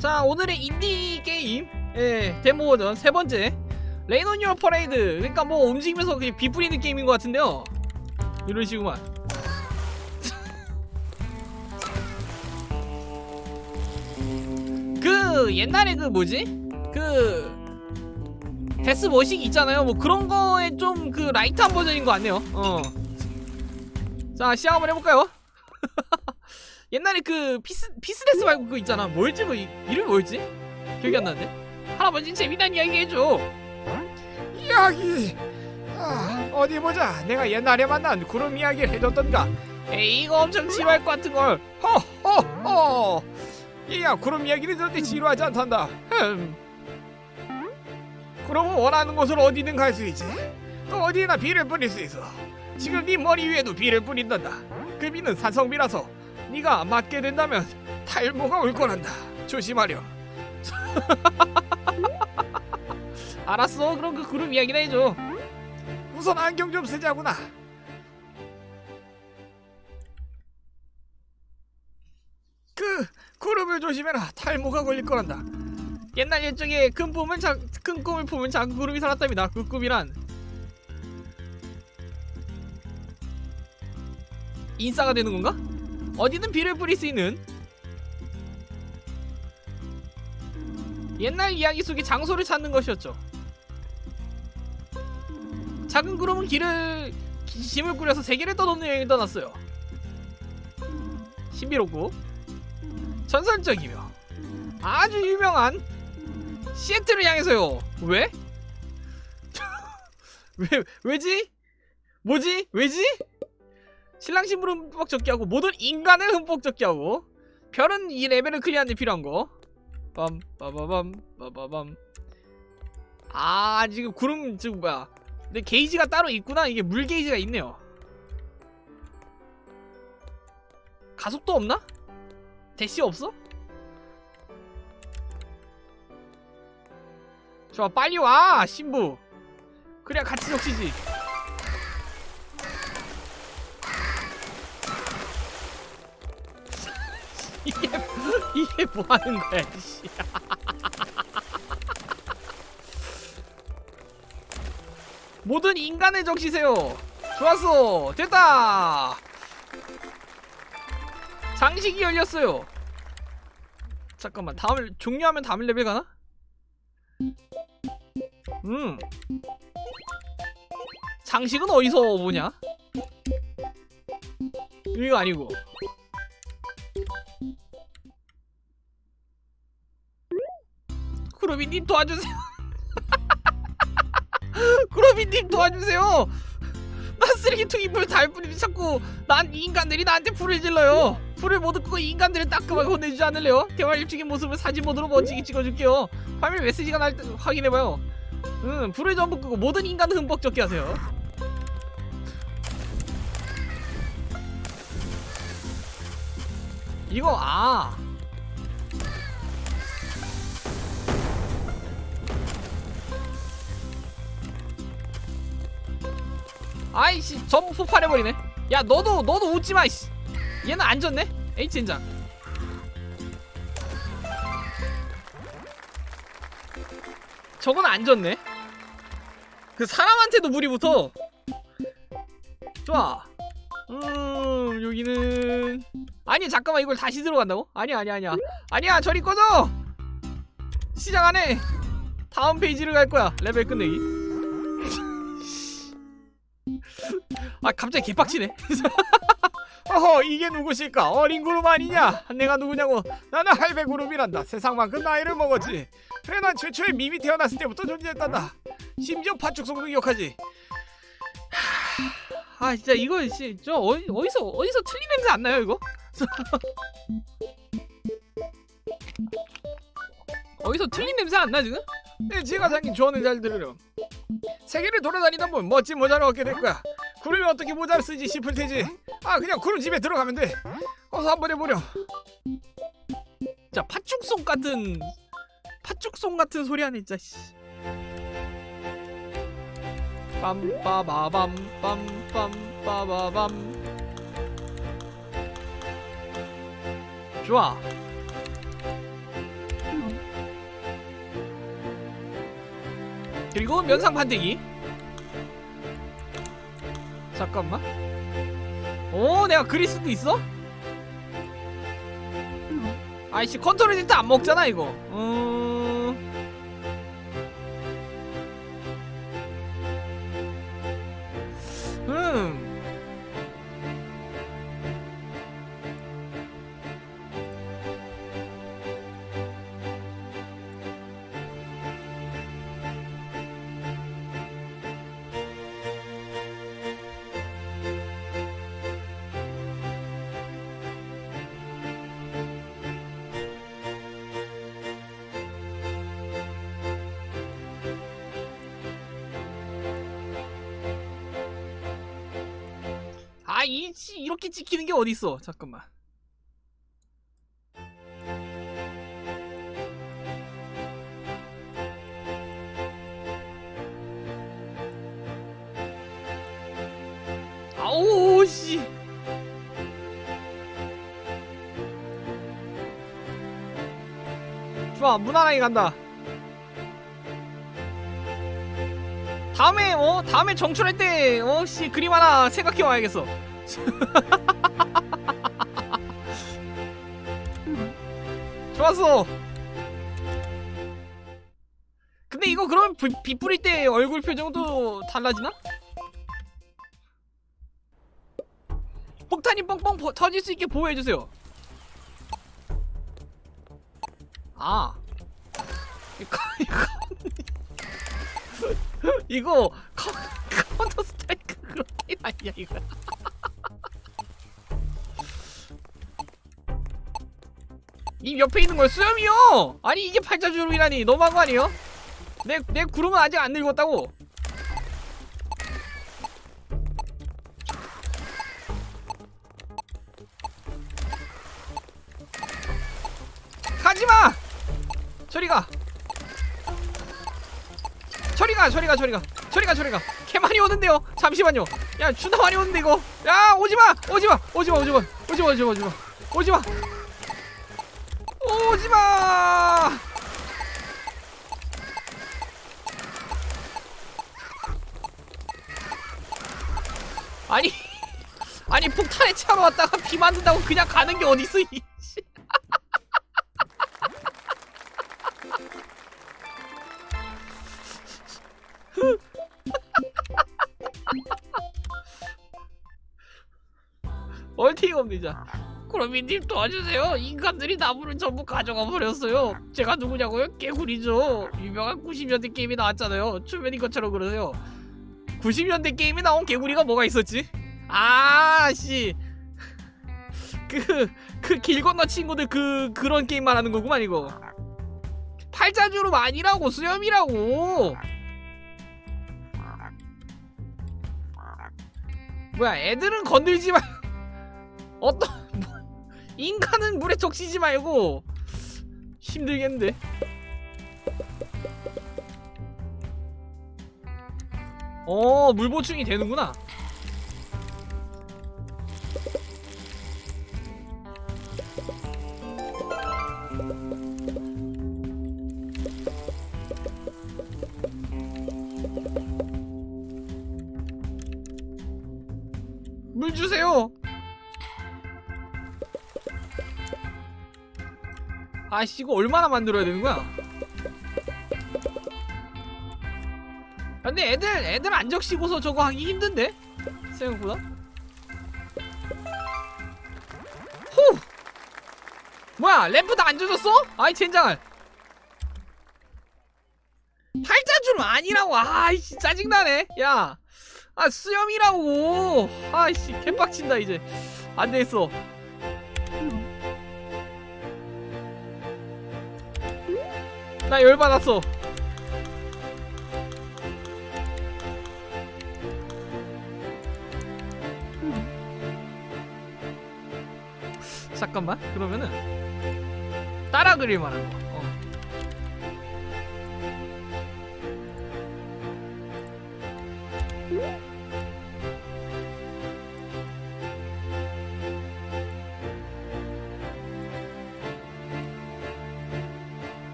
자 오늘의 인디 게임. 예, 데모 버전 세 번째. 온 유어 퍼레이드. 그러니까 뭐 움직이면서 그냥 비 뿌리는 게임인 것 같은데요. 이런 식구만. 그 옛날에 그 뭐지? 그 데스 머식 있잖아요. 뭐 그런 거에 좀 그 라이트한 버전인 것 같네요. 어자 시작 한번 해볼까요 옛날에 그 피스 피스데스 말고 그거 있잖아. 뭐였지? 그 이- 이름이 뭐였지? 기억이 안 나는데? 할아버지 재미난 이야기 해줘. 이야기. 아, 어디 보자. 내가 옛날에 만난 구름 이야기를 해줬던가. 에이 이거 엄청 지루할 것 같은 걸. 허허허. 얘야 구름 이야기는 절대 지루하지 않단다. 흠. 그러면 원하는 곳으로 어디든 갈 수 있지. 또 어디나 비를 뿌릴 수 있어. 지금 네 머리 위에도 비를 뿌린단다. 그 비는 산성비라서 네가 맞게 된다면 탈모가 올 거란다. 조심하렴. 알았어. 그럼 그 그룹 이야기나 해줘. 우선 안경 좀 쓰자구나. 그 구름을 조심해라. 탈모가 걸릴 거란다. 옛날 옛적에 큰 꿈을 자, 큰 꿈을 품은 작은 그룹이 살았답니다. 그 꿈이란. 인싸가 되는 건가? 어디든 비를 뿌릴 수 있는 옛날 이야기 속의 장소를 찾는 것이었죠. 작은 구름은 길을 기- 짐을 꾸려서 세계를 떠도는 여행을 떠났어요. 신비롭고 전설적이며 아주 유명한 시애틀을 향해서요. 왜? 왜 왜지? 뭐지? 왜지? 신랑 신부를 흠뻑 적게 하고 모든 인간을 흠뻑 적게 하고 별은 이 레벨을 클리어하는 데 필요한 거. 빰 빠바밤 빠바밤. 아 지금 구름 지금 뭐야? 근데 게이지가 따로 있구나. 이게 물 게이지가 있네요. 가속도 없나? 대시 없어? 좋아 빨리 와 신부. 그래야 같이 적시지. 이게 이게 뭐 하는 거야, 씨. 모든 인간을 적시세요. 좋았어. 됐다. 장식이 열렸어요. 잠깐만. 다음을 종료하면 다음 레벨 가나? 음. 장식은 어디서 보냐? 이거 아니고. 구로비님 도와주세요. 구로비님 도와주세요. 나 쓰레기통에 물달 뿌리니 자꾸 난 인간들이 나한테 불을 질러요. 불을 모두 끄고 인간들을 따끔하게 혼내주지 않을래요? 대화 일찍인 모습을 사진 모드로 멋지게 찍어줄게요. 화면 메시지가 날 때 확인해봐요. 응, 불을 전부 끄고 모든 인간을 흠뻑 적게 하세요. 이거 아 아이씨 전부 폭발해버리네. 야 너도 너도 웃지마 씨. 얘는 안 졌네? H 인장. 저건 안 졌네. 그 사람한테도 물이 붙어. 좋아. 음 여기는. 아니 잠깐만 이걸 다시 들어간다고? 아니야 아니야 아니야. 아니야 저리 꺼져! 시작 안해! 다음 페이지를 갈 거야 레벨 끝내기 아 갑자기 개빡치네. 어허 이게 누구실까? 어린 그룹 아니냐? 내가 누구냐고. 나는 할배 그룹이란다. 세상만큼 나이를 먹었지. 그래 난 최초에 미미 태어났을 때부터 존재했단다. 심지어 파축성도 기억하지. 아 진짜 이거 씨, 저 어디, 어디서 어디서 틀린 냄새 안 나요 이거? 어디서 틀린 냄새 안 나 지금? 내 지가 생긴 조언을 잘 들으렴 세계를 돌아다니다 보면 멋진 모자를 얻게 될 거야. 구름이 어떻게 모자를 쓰지 싶을 테지. 아 그냥 구름 집에 들어가면 돼. 어서 한번 해보렴. 자 팥죽송 같은 팥죽송 같은 소리 하네 진짜 씨. 빰빠바밤 빰빰빠바밤. 좋아 그리고 면상 판때기. 잠깐만. 오 내가 그릴 수도 있어? 아이씨 컨트롤 일단 안 먹잖아 이거. 음... 음... 이, 씨, 이렇게 찍히는 게 어딨어. 잠깐만. 아우, 씨. 좋아, 무난하게 간다. 다음에, 어, 다음에 정출할 때, 어, 씨, 그림 하나 생각해 와야겠어. 좋았어. 근데 이거 그러면 비, 비 뿌릴 때 얼굴 표정도 달라지나? 폭탄이 뻥뻥 퍼- 터질 수 있게 보호해주세요. 아. 이거, 이거, 이거 커, 카운터 스트라이크 그런 게 아니야, 이거. 이 옆에 있는 걸 수염이요! 아니 이게 팔자주름이라니. 너무한 거 아니에요? 내, 내 구름은 아직 안 늙었다고. 가지마! 저리가. 저리가 저리가 저리가. 저리가 저리가. 개 많이 오는데요? 잠시만요. 야 주나 많이 오는데 이거. 야 오지마! 오지마! 오지마! 오지마! 오지마! 오지마! 오지마! 오지마 오지 마 아니 아니 폭탄에 차로 왔다가 비 만든다고 그냥 가는 게 어딨어 이 씨. 얼티가 없니자 그럼이님 도와주세요. 인간들이 나무를 전부 가져가 버렸어요. 제가 누구냐고요? 개구리죠. 유명한 90년대 게임이 나왔잖아요. 초면인 것처럼 그러세요. 90년대 게임이 나온 개구리가 뭐가 있었지? 아, 씨. 그, 그 길 건너 친구들 그, 그런 게임 말하는 거구만, 이거. 팔자주름 아니라고, 수염이라고. 뭐야, 애들은 건들지 마. 어떤, 인간은 물에 적시지 말고 힘들겠는데 어, 물 보충이 되는구나. 아씨 이거 얼마나 만들어야 되는 거야? 근데 애들 애들 안 적시고서 저거 하기 힘든데 생각보다. 후. 뭐야 램프도 안 젖었어? 아이 젠장을. 팔자주름 아니라고 아이씨 짜증나네 야. 아 수염이라고 아이씨 개빡친다 이제 안 되겠어 나 열받았어. 잠깐만. 그러면은 따라 그릴 만한 거.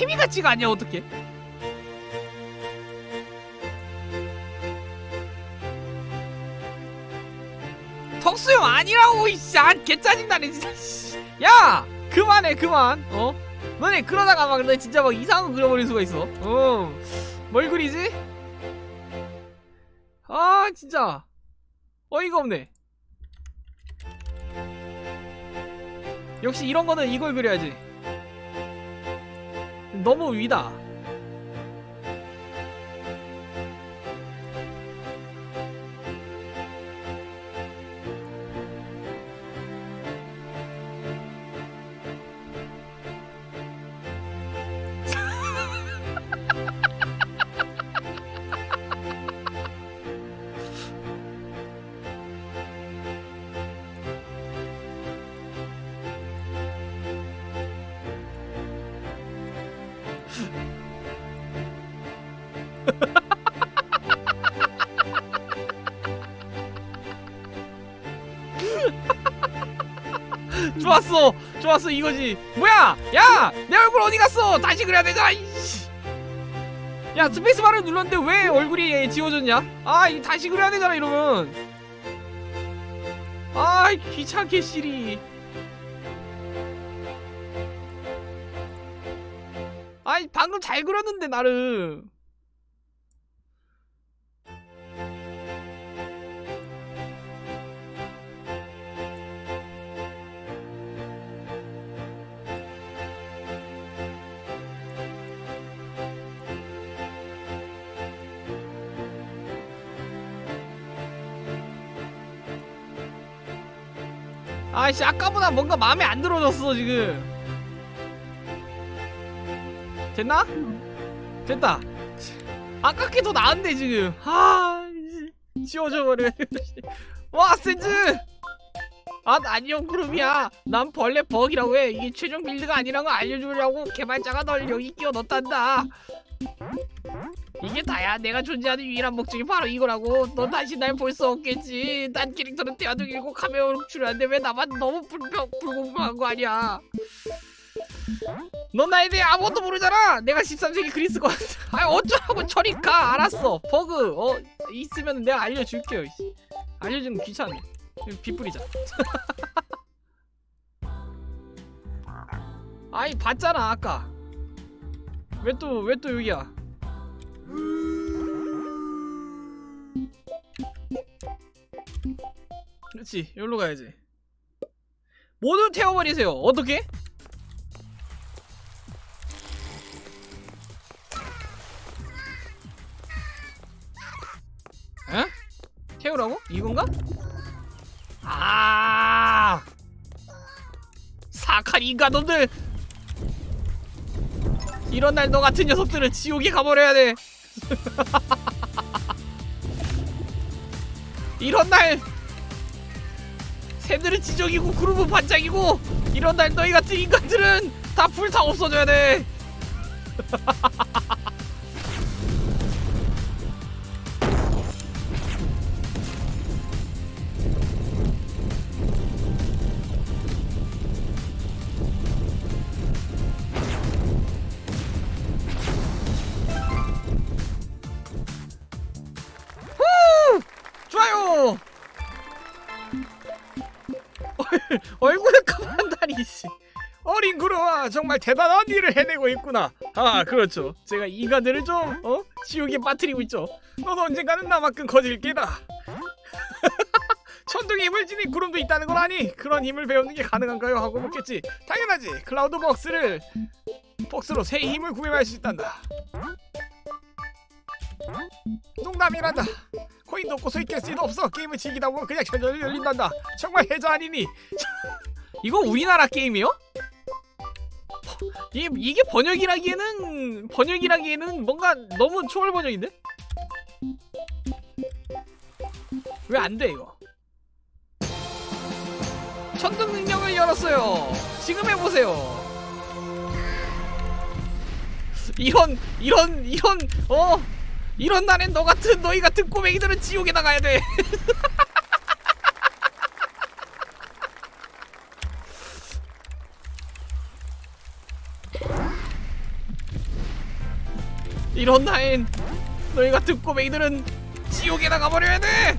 태미인데 태미 같지가 않냐 어떻게? 턱수형 아니라고 이씨. 아 개짜증나네 진짜. 씨. 야 그만해 그만. 어? 너네 그러다가 막 너 진짜 막 이상한 거 그려버릴 수가 있어. 어뭘 그리지? 아 진짜. 어이가 없네. 역시 이런 거는 이걸 그려야지 너무 위다 좋았어. 좋았어 이거지. 뭐야? 야! 내 얼굴 어디 갔어? 다시 그려야 되잖아 이씨. 야 스페이스바를 눌렀는데 왜 얼굴이 지워졌냐? 아 이거 다시 그려야 되잖아 이러면. 아 귀찮게 시리 잘 그렸는데 나름 아이씨 아까보다 뭔가 마음에 안 들어졌어 지금 됐나? 됐다. 아깝게 더 나은데 지금. 아 지워져 버려. 와 센즈! 아 아니요 그룹이야. 난 벌레 버기라고 해. 이게 최종 빌드가 아니란 거 알려주려고 개발자가 널 여기 끼워 넣었단다. 이게 다야. 내가 존재하는 유일한 목적이 바로 이거라고. 넌 다시 날 볼 수 없겠지. 딴 캐릭터는 대화동이고 카메오로 출연하는데 왜 나만 너무 불평, 불공평한 거 아니야 넌 나에 대해 아무것도 모르잖아. 내가 13세기 그리스거 아 어쩌라고. 저리 가 알았어. 버그. 어 있으면 내가 알려줄게요. 알려주는 거 귀찮네. 빗뿌리자 아이 봤잖아 아까. 왜 또 왜 또 여기야? 그렇지. 여기로 가야지. 모두 태워버리세요. 어떻게? 인간놈들. 이런 날 너 같은 녀석들은 지옥에 가버려야 돼. 이런 날 새들은 지적이고 구름은 반짝이고 이런 날 너희 같은 인간들은 다 불타 없어져야 돼 얼- 얼굴에 까만다리 씨 어린 구름아 정말 대단한 일을 해내고 있구나. 아 그렇죠. 제가 인간들을 좀 어? 지옥에 빠뜨리고 있죠. 너도 언젠가는 나만큼 커질 게다. 천둥의 힘을 지닌 구름도 있다는 걸 아니. 그런 힘을 배우는 게 가능한가요? 하고 묻겠지. 당연하지. 클라우드 박스를 박스로 새 힘을 구매할 수 있단다 농담이란다 코인도 없고 소익될 수도 없어 게임을 즐기다 보면 그냥 전전히 열린단다 정말 해자 아니니 이거 우리나라 게임이요? 이게, 이게 번역이라기에는 번역이라기에는 뭔가 너무 초월 번역인데? 왜 안 돼 이거? 천둥 능력을 열었어요. 지금 해보세요. 이런 이런 이런 어 이런 날엔 너 같은 너희 같은 꼬맹이들은 지옥에 나가야 돼. 이런 나인 너희 같은 꼬맹이들은 지옥에 나가버려야 돼!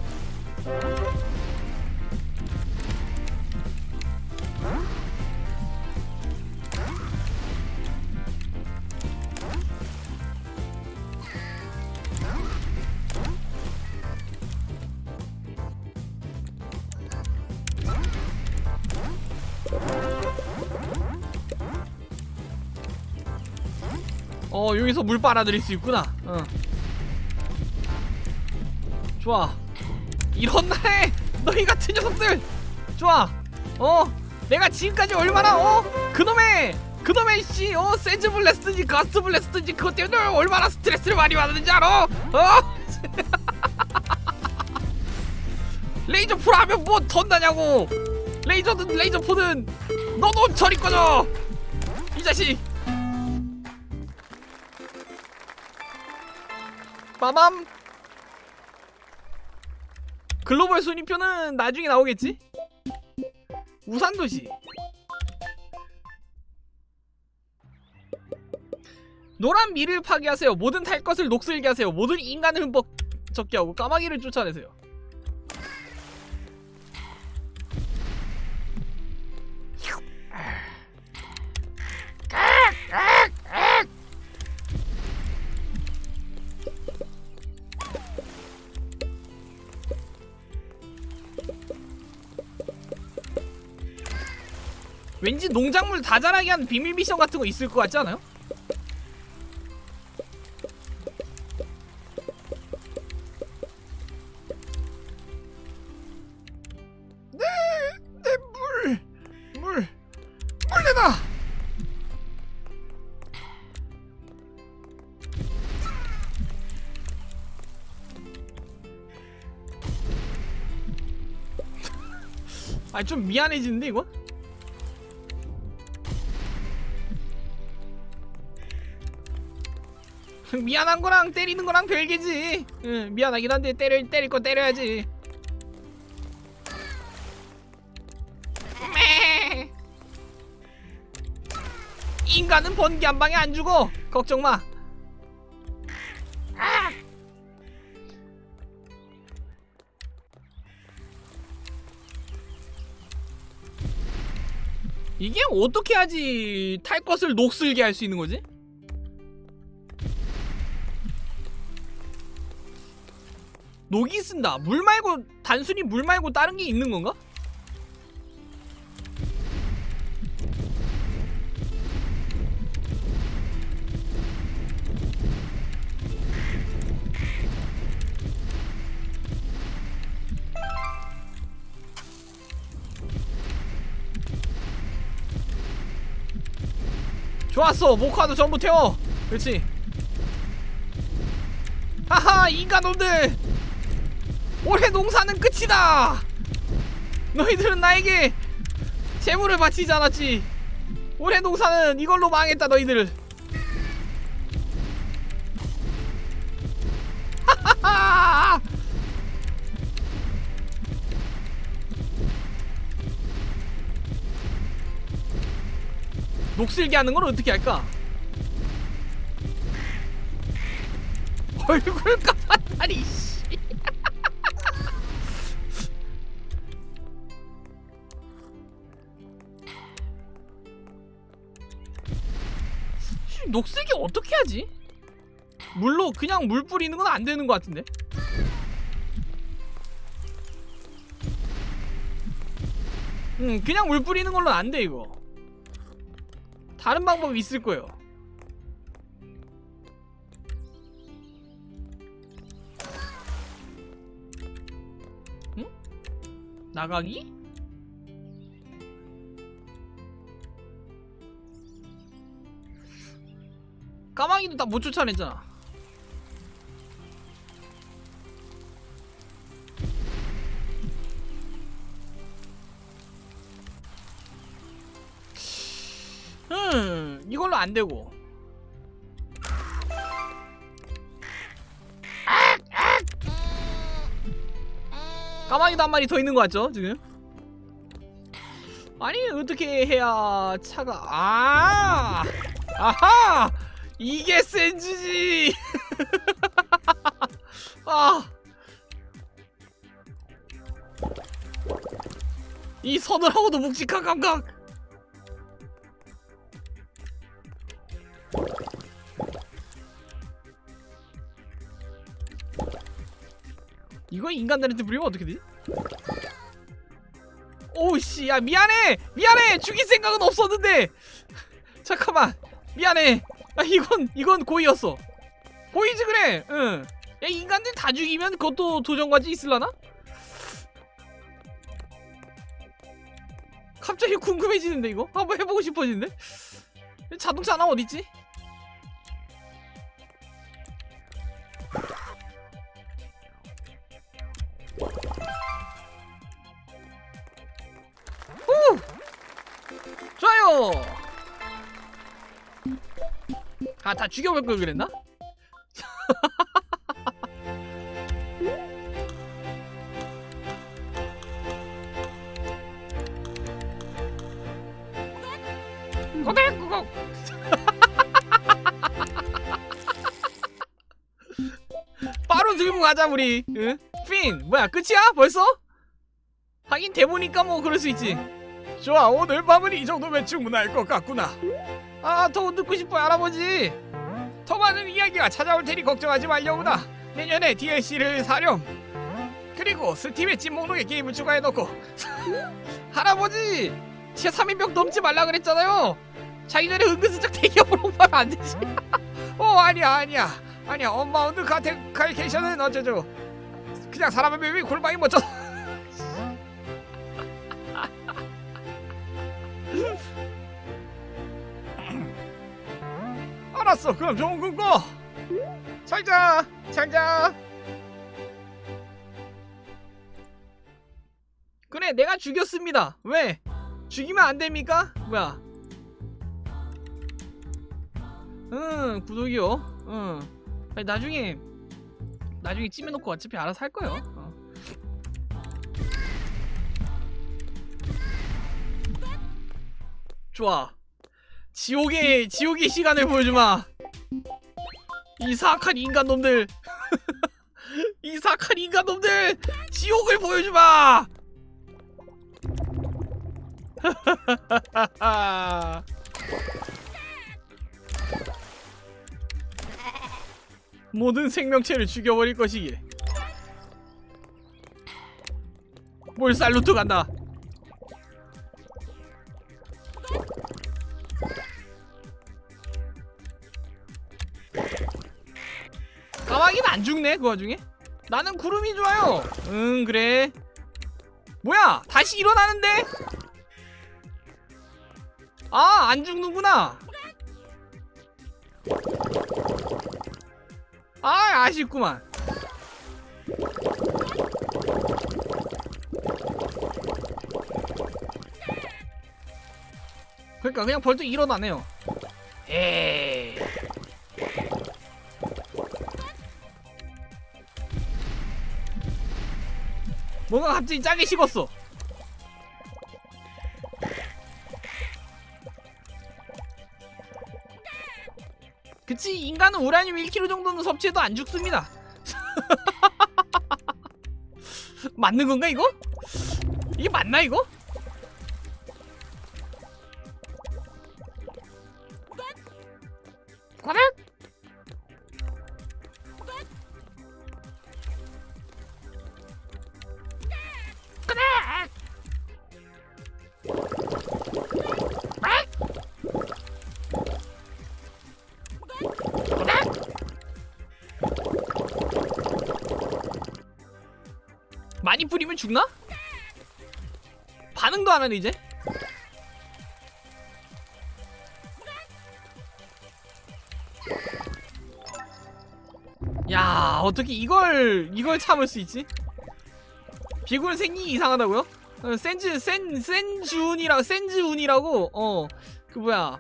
어 여기서 물 빨아들일 수 있구나. 어. 좋아. 이런 날에 너희 같은 녀석들 좋아. 어 내가 지금까지 얼마나 어 그놈의 그놈의 씨어 세즈 블래스트인지 가스 블래스트인지 그것 때문에 얼마나 스트레스를 많이 받았는지 알아? 어? 레이저 풀 하면 뭐 던다냐고 레이저든 레이저 포든 너도 저리 꺼져 이 자식 빠밤. 글로벌 순위표는 나중에 나오겠지? 우산도시. 노란 미를 파괴하세요. 모든 탈 것을 녹슬게 하세요. 모든 인간을 흠뻑 적게 하고 까마귀를 쫓아내세요 왠지 농작물 다 자라게 하는 비밀 미션 같은 거 있을 것 같지 않아요? 물 물내다 아좀 미안해지는데 이거? 미안한 거랑 때리는 거랑 별개지. 응, 미안하긴 한데 때릴 때릴 거 때려야지. 매. 인간은 번개 한 방에 안 죽어. 걱정 마. 아! 이게 어떻게 하지 탈 것을 녹슬게 할 수 있는 거지? 녹이 쓴다. 물 말고 단순히 물 말고 다른 게 있는 건가? 좋았어. 모카도 전부 태워. 그렇지. 하하 인간놈들 올해 농사는 끝이다. 너희들은 나에게 재물을 바치지 않았지. 올해 농사는 이걸로 망했다 너희들 녹슬게 하는 건 어떻게 할까? 얼굴 까봤다니 녹색이 어떻게 하지? 물로 그냥 물 뿌리는 건 안 되는 것 같은데. 음, 그냥 물 뿌리는 걸로는 안 돼 이거. 다른 방법이 있을 거예요. 나가기? 까마귀도 다 못 쫓아냈잖아. 음, 이걸로 안 되고. 까마귀도 한 마리 더 있는 것 같죠 지금? 아니 어떻게 해야 차가 아 아하 이게 센즈지 아. 이 서늘하고도 묵직한 감각. 이거 인간들한테 부리면 어떻게 되지? 오씨, 야 미안해, 미안해. 죽일 생각은 없었는데. 잠깐만, 미안해. 아 이건 이건 고의였어. 고의지 그래. 응. 야 인간들 다 죽이면 그것도 도전과제 있을라나? 갑자기 궁금해지는데 이거 한번 해보고 싶어지는데 자동차 하나 어딨지? 아 다 죽여볼 걸 그랬나? 고백 그거 바로 들고 가자 우리 응? 핀 뭐야 끝이야 벌써? 하긴 대보니까 뭐 그럴 수 있지 좋아 오늘 밤은 이 정도면 충분할 것 같구나 아 더 듣고 싶어요 할아버지. 더 많은 이야기가 찾아올 테니 걱정하지 말려구나. 내년에 DLC를 사렴. 그리고 스팀의 찐 목록에 게임을 추가해놓고. 할아버지! 진짜 3인병 넘지 말라 그랬잖아요. 자기 전에 은근슬쩍 대기업으로 오면 안 되지. 어 아니야 아니야. 아니야 엄마운드 카테칼케이션은 어쩌죠? 그냥 사람의 맵이 골방이 멋져 알았어. 그럼 좋은 꿈꿔. 잘자. 잘자. 그래 내가 죽였습니다. 왜? 죽이면 안 됩니까? 뭐야? 응 구독이요. 응. 아니, 나중에 나중에 찜해놓고 어차피 알아서 할 거예요. 어. 좋아 지옥의 지옥의 시간을 보여주마. 이 사악한 인간 놈들. 이 사악한 인간 놈들. 지옥을 보여주마. 아. 모든 생명체를 죽여버릴 것이기에. 몰살루트 간다 까마귀는 안 죽네 그 와중에 나는 구름이 좋아요 응 그래 뭐야 다시 일어나는데 아, 안 죽는구나. 아, 아쉽구만. 그러니까 그냥 벌떡 일어나네요. 에이. 뭔가 갑자기 짜게 식었어. 그치 인간은 우라늄 1kg 정도는 섭취해도 안 죽습니다 맞는 건가 이거? 이게 맞나 이거? 과연? 많이 뿌리면 죽나? 반응도 안 하네 이제 야 어떻게 이걸 이걸 참을 수 있지? 비굴 생긴 이상하다고요? 어, 센즈 센 센준이라 센즈운이라고 어 그 뭐야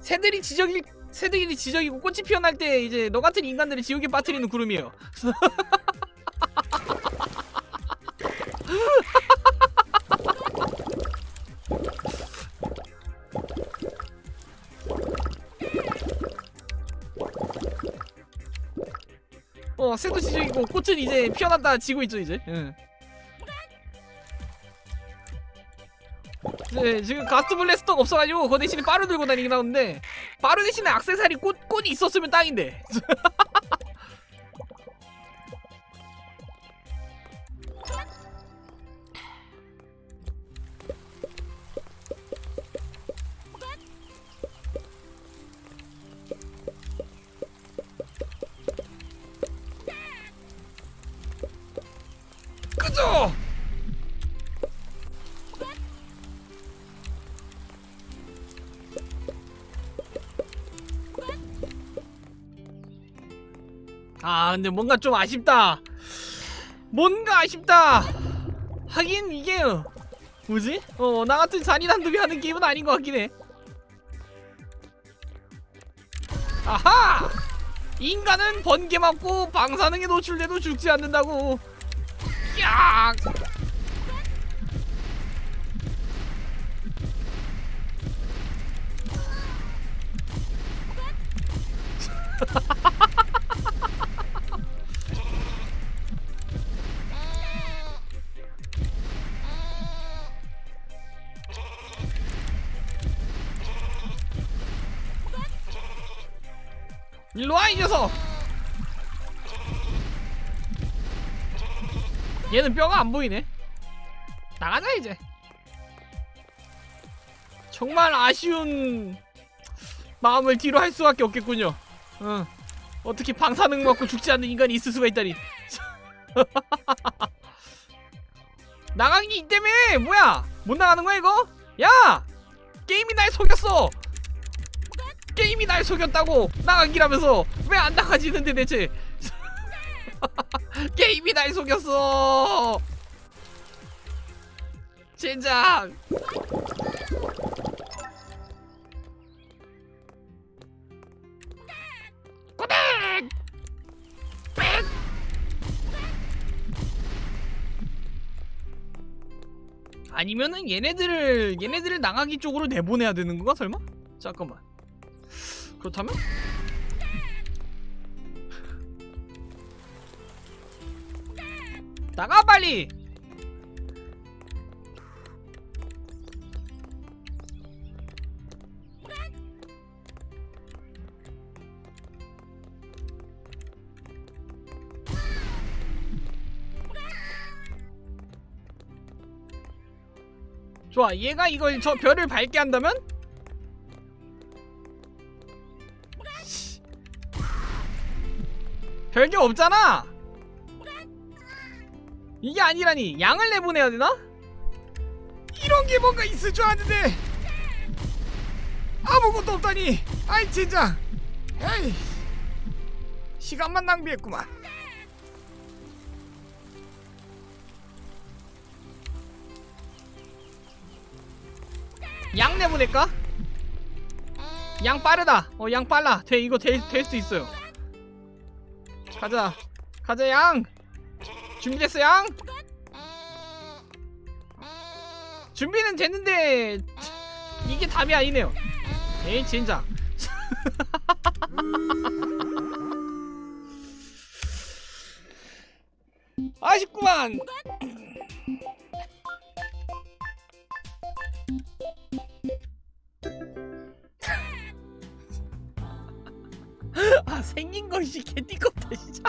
새들이 지적일 새들이 지적이고 꽃이 피어날 때 이제 너 같은 인간들을 지옥에 빠뜨리는 구름이에요. 박새도 지고 있고 꽃은 이제 피어났다 지고 있죠 이제. 응. 네, 지금 가스트 블래스터가 없어가지고 그 대신에 빠루 들고 다니긴 하는데 빠루 대신에 악세사리 꽃 꽃이 있었으면 딱인데. 아 근데 뭔가 좀 아쉽다 뭔가 아쉽다 하긴 이게 뭐지? 어 나 같은 잔인한 놈이 하는 게임은 아닌 것 같긴 해 아하! 인간은 번개 맞고 방사능에 노출돼도 죽지 않는다고 야! 일로 와, 이 녀석! 얘는 뼈가 안 보이네. 나가자, 이제. 정말 아쉬운 마음을 뒤로 할 수밖에 없겠군요. 응. 어떻게 방사능 맞고 죽지 않는 인간이 있을 수가 있다니. 나간 게 있다며! 뭐야! 못 나가는 거야, 이거? 야! 게임이 날 속였어! 게임이 날 속였다고 나가기라면서 왜 안 나가지는데 대체? 게임이 날 속였어. 젠장. 꼬댁 빽 아니면은 얘네들을 얘네들을 나가기 쪽으로 내보내야 되는 건가 설마? 잠깐만 그렇다면? 나가 빨리! 좋아 얘가 이걸 저 별을 밟게 한다면? 별게 없잖아. 이게 아니라니 양을 내보내야 되나? 이런 게 뭔가 있을 줄 아는데 아무것도 없다니 아이 젠장 에이 시간만 낭비했구만 양 내보낼까? 양 빠르다. 어 양 빨라. 돼 이거 될 수 있어요. 가자. 가자 양. 준비됐어 양? 준비는 됐는데 이게 답이 아니네요. 에이 진짜. 아쉽구만. 아 생긴 것이 개띠껍다 진짜.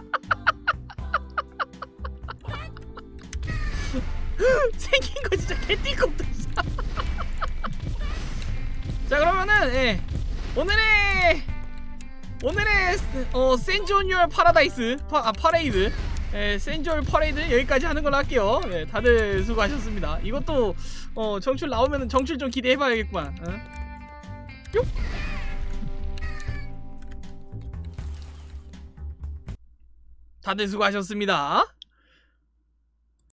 생긴 거 진짜 개띠껍다 진짜. 자 그러면은 예. 오늘의 오늘의 어 센조뉴얼 파라다이스 파, 아, 파레이드 예, 센조얼 파레이드 여기까지 하는 걸로 할게요. 예, 다들 수고하셨습니다. 이것도 어 정출 나오면은 정출 좀 기대해봐야겠구만. 어? 뿅. 다들 수고하셨습니다.